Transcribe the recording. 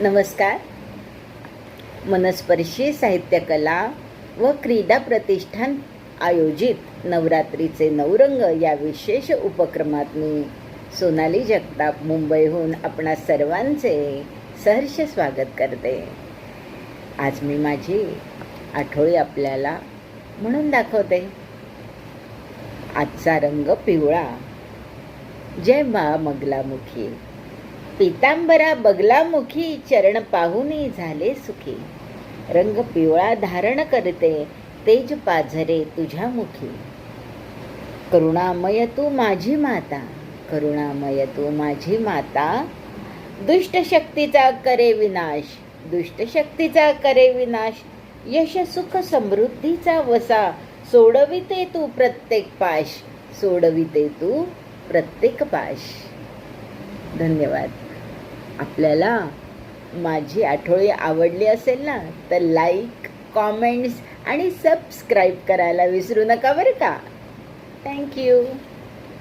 नमस्कार. मनस्पर्शी साहित्यकला व क्रीडा प्रतिष्ठान आयोजित नवरात्रीचे नवरंग या विशेष उपक्रमात मी सोनाली जगताप मुंबईहून आपणा सर्वांचे सहर्ष स्वागत करते. आज मी माझी आठवळी आपल्याला म्हणून दाखवते. आजचा रंग पिवळा जय मा मगलामुखी. पितांबरा बगलामुखी चरण पाहुनी झाले सुखी. रंग पिवळा धारण करते तेज पाझरे तुझ्या मुखी करुणामय तू माझी माता करुणामय तू माझी माता. दुष्ट शक्तीचा करे विनाश दुष्ट शक्तीचा करे विनाश. यश सुख समृद्धीचा वसा सोडविते तू प्रत्येक पाश सोडविते तू प्रत्येक पाश. धन्यवाद. आपल्याला माझी आठवळी आवडली असेल ना तर लाईक कॉमेंट्स आणि सबस्क्राईब करायला विसरू नका बरं का? थँक्यू